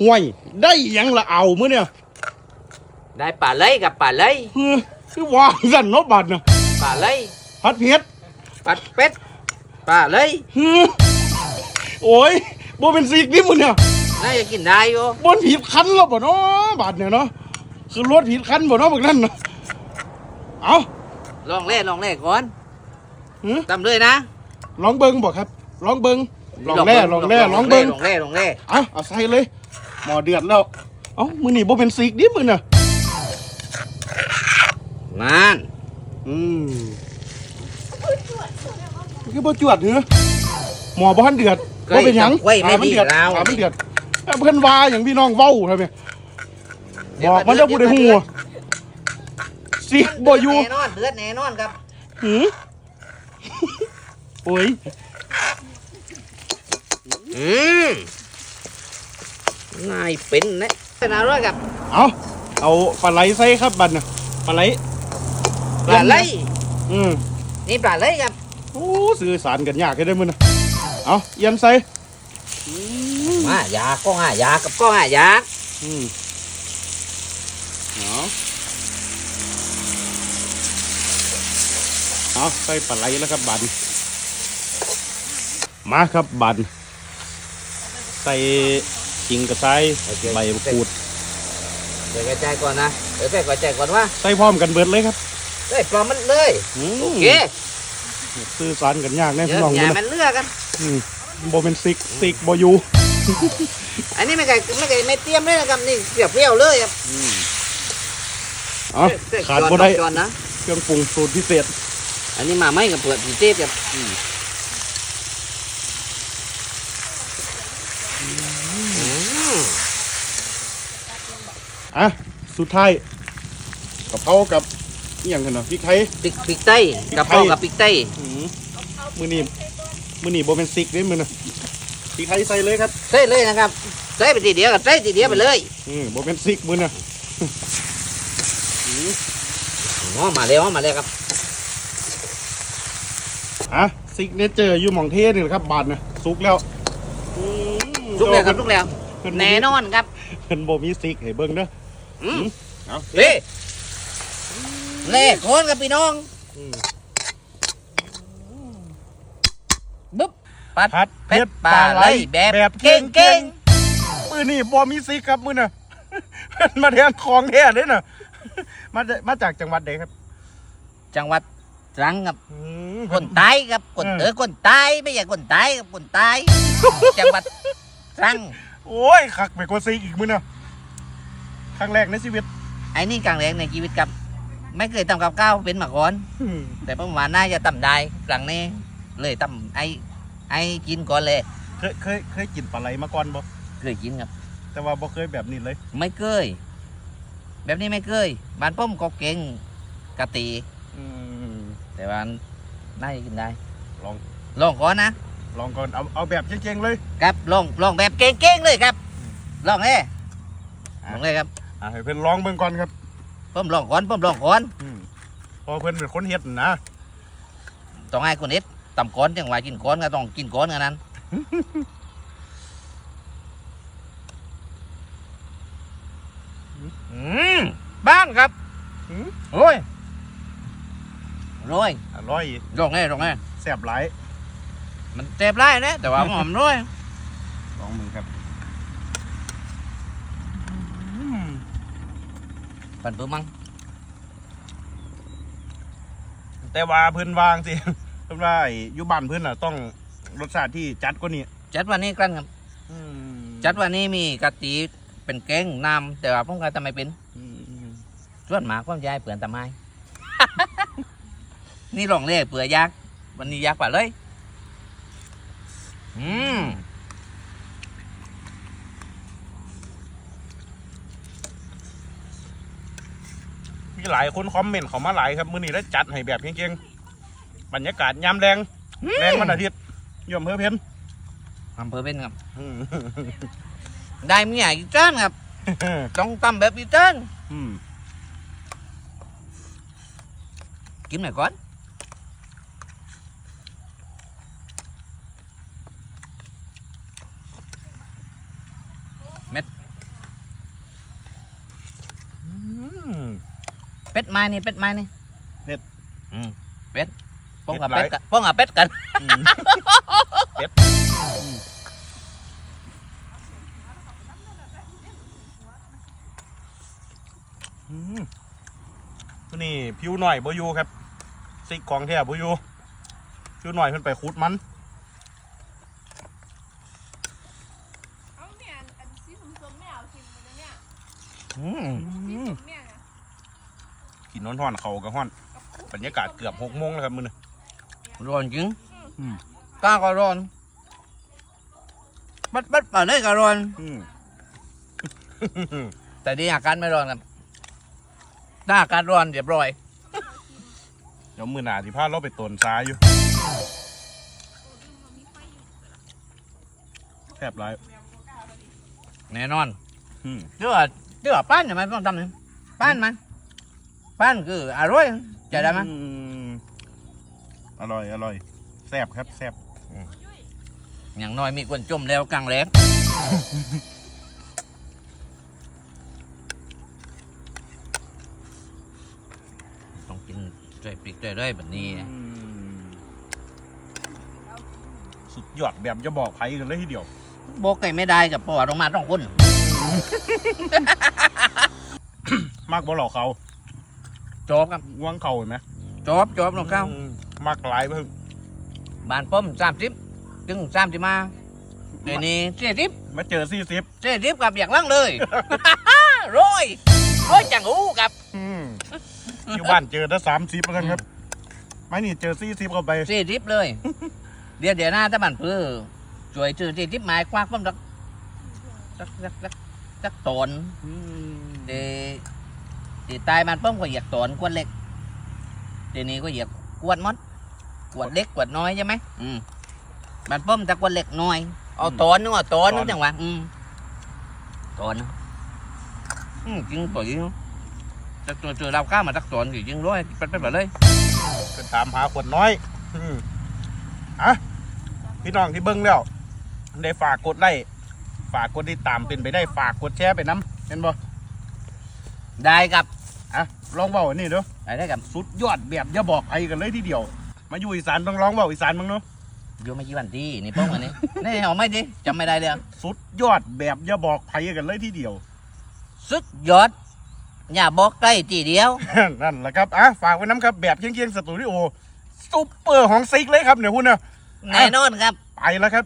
ห่วย ได้หยังละเอามื้อเนี่ยได้ป่าเลยกับป่าเลยเฮ้ยคือว่าสั่นเนาะบัดน่ะป่าเลยพัดเผ็ดปัดเป็ดป่าเลยเฮ้ยโอ้ยบ่เป็นสิกนี่มื้อเนี่ยน่าจะกินได้อยู่บนผิดคันแล้วบ่เนาะบัดเนี่ยเนาะคือรถผิดคันบ่เนาะบักนั่นเนาะเอาลองเล่ลองเล่ก่อนหือตำเลยนะลองเบิ่งบ่ครับลองเบิ่งลองแล่ลองแล่ลองเบิ่งลองเล่ลองเล่เอาเอาใส่เลย หมอเดือดแล้ว เอ้ามื้อนี้บ่เป็นสิกดิมื้อน่ะงานอืมคือบ่จวดเหรอหมอบ่ทันเดือดบ่เป็นหยังไว้ไม่ถามันดีเดือดแล้วถามมันเดือดเอ้าเพิ่นว่าอย่างพี่น้องเว้าทำไมบอกมันจะผู้ใดฮู้สิบ่อยู่แน่นอนเดือดแน่นอนครับหือโอ้ยอืม นายเป็นนะเป็นอะไรครับเอาเอาปลาไหลใส่ครับบัดน่ะปลาไหลปลาไหลอืมนี่ปลาไหลครับโอ้สื่อสารกันยากให้ได้มื้อน่ะเอาเอียนใส่มายาก้องอะยากับก้องอะยาอืมเอาเอาใส่ปลาไหลแล้วครับบัดมาครับบัดใส่ ขิงกระไซใบมะกรูดเดี๋ยวกระจายก่อนนะเดี๋ยวใส่กระจายก่อนว่าใส่พร้อมกันเบิดเลยครับได้ปลามันเลยอืมโอเคสื่อสารกันยากแน่เดี๋ยพี่วน้องอย่ามื้อมันะนเลือกกัน อืมโบเป็นซิกซิกโบอยูอันนี้ไม่ไก่ไม่ไก่ไม่เตรียมเลยนะครับนี่เปรี้ยวๆเลยครับอ๋อขาดบ่ได้ก่อนนะเครื่องปรุงสูตรพิเศษ อันนี้มาไม่กับเปิดพิเศษครับ อะ สุดท้ายกะเพรากับอหย่างกันเนาะพริกไทยพริกพริกไต้พริกไทยกะเพรากับพริกไต้อืมมือนี้มือนี้โบเป็นซิกเด้มือนะพริกไทยใส่เลยครับ ใส่เลยนะครับใส่ไปทีเดียวกับใส่ทีเดียวไปเลยอืมโบเป็นซิกมือนะอ๋อมาแล้วมาแล้วครับอะซิกเนเจอร์อยู่หม่องเทศนี่แหละครับ บาทนะสุกแล้วอืมลุกแล้วครับลุกแล้ว เพิ่นบ่แน่นอนครับ เพิ่นโบมีซิกให้เบิ่งเด้อ อืมเอาเล่เล่โคนครับพี่น้องอืมบุ๊บปัดผัดเป็ดปลาไหลแบบเก่งมือนี่บอมีซิกครับมือน่ะเพิ่นมาแทนของแท้เด้น่ะมาจากมาจากจังหวัดใดครับๆจังหวัดตรังครับอืมคนใต้ครับคนเออเออคนใต้ไม่ใช่คนใต้ครับคนใต้จังหวัดตรัง โอ้ยคักไปกว่าซิกอีกมือน่ะ ครั้งแรกในชีวิตไอ้นี่กลางแรงในชีวิตครับ ไม่เคยทำกับข้าวเป็นมาก่อนอืมแต่ประมาณน่าจะทำได้ครั้งนี้ เลยทำไอ้ไอ้กินก่อนเลยเคยเคยเคยกินปลาไหลมาก่อนบ่เคยกินครับ แต่ว่าบ่เคยแบบนี้เลย ไม่เคย แบบนี้ไม่เคยบ้านป้อมก็เก่งกะตีอืมแต่ว่าน่าจะกินได้ ลองลองก่อนนะลองก่อนเอาเอาแบบเจ๊งๆเลย ครับลองลองแบบเก่งๆเลยครับลองเลยลองเลยครับ อะให้เพิ่นลองเบิ่งก่อนครับป้อมลองก่อนป้อมลองก่อนอืมเพอเพิ่นเป็นคนเฮ็ดนะต้องให้คนเอ็ดต่ำก้อนจังหวะกินก้อนก็ต้องกินก้อนกันนั้นอืมบ้านครับอืมโอ้ยร้อยอร่อยลองไงลองไงแซ่บหลายมันเจ็บไล่นะแต่ว่าหอมร้อยลองมึงครับอืม ปั่นปื้มมั้งแต่ว่าเพิ่นวางสิเพิ่นว่าไอ้อยู่บ้านเพิ่นน่ะ ต้องรสชาติที่จัดกว่านี้จัดวันนี้กันครับจัดวันนี้มีกะทิเป็นแกงน้ำแต่ว่าผมก็ทำไม่เป็นอืมส่วนหมากความยายเปลือนทำไมนี่ลองเล่เปลือยยักษ์วันนี้ยักษ์ป่ะเลย อืม หลายคนคอมเมนต์เขามาหลายครับมื้อนี้ได้จัดให้แบบเก่งๆบรรยากาศยามแรงแรงวันอาทิตย์อยมเพื่อเพ็ญอำเภอเป็นครับอืมได้เมียอีกจ้านครับ ต้องทำแบบอีกจ้านอืมกินหน่อยก่อน เป็ดไม้นี่เป็ดไม้นี่เป็ดอืมเป็ดป้องเป็กับดหลายเป็ดกันป้องกับเป็ดกันอืมเป็ดอืมอืมนี่ผิวหน่อยบ่อยู่ครับซิกของแท้บ่อยู่ผิวหน่อยเพิ่นไปขุดมันเอาเนี่ยอันอันสีส้ม กินน้อนๆเขากับห้อน บรรยากาศเกือบหกโมงแล้วครับมื้อนี้ร้อนจริงอืม กล้าก็ร้อน บัดบัดเปล่าเลยก็ร้อน อืม แต่ดีอาการไม่ร้อนครับถ้าอาการร้อนเรียบร้อย เดี๋ยวมื้อหน้าสิพาเราไปตนทรายอยู่แทบไรแน่นอน อืม เดี๋ยวว่าเดี๋ยวว่าป้านทำไมต้องทำนี่ป้านมัน ป้านคืออร่อยจะได้ไหมอืมอร่อยอร่อยแซ่บครับแซ่บอย่างน้อยมีคนจมแล้วกลางแรงต้องกินด้วยพริกด้วยด้วยแบบนี้ อืมสุดยอดแบบจะบอกไผกันเลยทีเดียว โบกไก่ไม่ได้กับปอดออกมาต้องคน มากบ่หลอกเขา จอบครับว่างเขาเห็นไหมจอบจอบน้องเข้าอืมมากหลายเพิ่งบ้านป้อมสามสิบถึงสามสิบมาเดี๋ยวนี้เจ็ดสิบมาเจอสี่สิบเจ็ดสิบกับอย่างล่างเลยโรยโรยจังหูกับอยู่บ้านเจอได้สามสิบแล้วกันครับ ไม่นี่เจอสี่สิบเข้าไปเจ็ดสิบเลย เดี๋ยวเดี๋ยวหน้าถ้าบ้านเพื่อช่วยชื่อเจ็ดสิบหมายควักป้อมสักสักสักสักสักตนอืม เดี๋ ยวเดี๋ยวตายมันป้อมก็เหยียกตนกวนเล็กเดี๋ยวนี้ก็เหยียกกวนมดกวนเล็กกวนน้อยใช่ไหมอืมมันป้อมแต่กวนเล็กน้อยเอาตอนนึงเอาตอนนึงจังหวะอืมตอนนะอืมจริงปุ๋ยจะตัวเจอเราข้ามมาตักตอนอยู่จริงร้อยไปไปไปเลยก็ตามหาขวดน้อยอืมอะพี่น้องที่เบิ้งแล้วได้ฝากกดไลค์ฝากกดติดตามเป็นไปได้ฝากกดแชร์ไปน้ำเห็นบ่ได้ครับ อะลองเบาอันนี้เด้อได้ได้ครับสุดยอดแบบอย่าบอกไอ้กันเลยทีเดียว มาอยู่อีสานต้องร้องเบาอีสานมั้งเนาะอยู่ไม่กี่วันที่นี่ป้องอันนี้นี่เอาไม่ดิจำไม่ได้เลยสุดยอดแบบอย่าบอกไผกันเลยทีเดียว สุดยอดอย่าบอกใกล้ทีเดียว นั่นแหละครับอะฝากไว้น้ำครับแบบเคียงๆสตูดิโอซุปเปอร์ของซิกเลยครับเนี่ยคุณนะแน่นอนครับ ไปแล้วครับ